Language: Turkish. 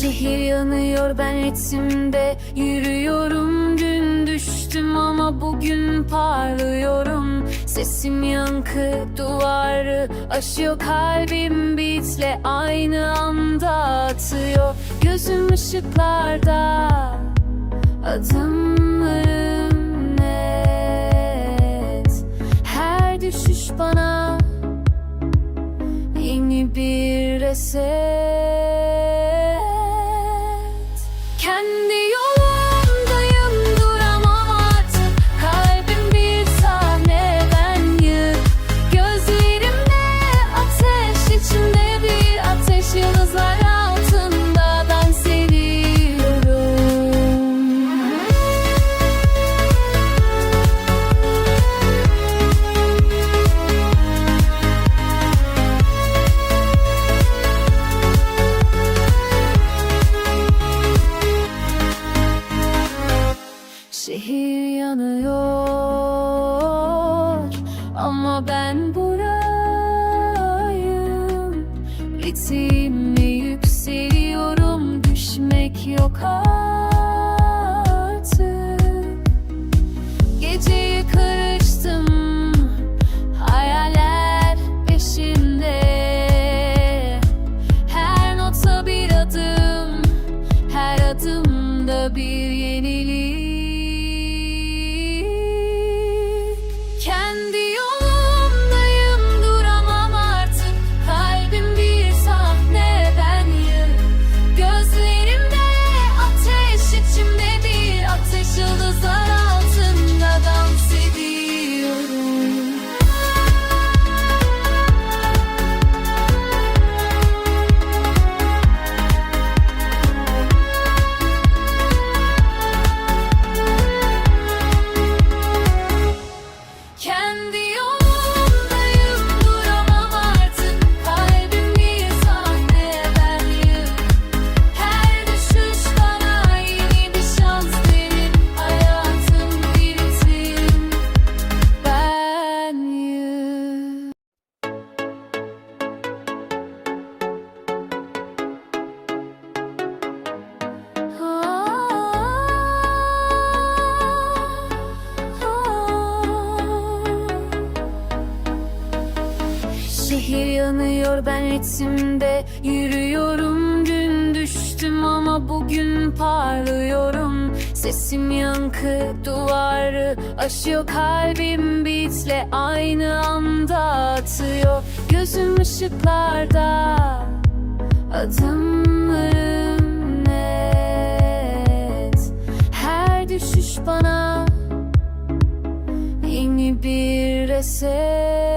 Şehir yanıyor ben ritimde yürüyorum. Dün düştüm ama bugün parlıyorum. Sesim yankı duvarı aşıyor. Kalbim beatle aynı anda atıyor. Gözüm ışıklarda Adımlarım net. Her düşüş bana Yeni bir reset can Şehir yanıyor ama ben burayım. Ritimle yükseliyorum düşmek yok artık. Geceyi karıştım hayaller peşinde Her nota bir adım her adımda bir Şehir yanıyor ben ritimde yürüyorum Dün düştüm ama bugün parlıyorum. Sesim yankı duvarı aşıyor Kalbim beatle aynı anda atıyor. Gözüm ışıklarda Adımlarım net. Her düşüş bana Yeni bir reset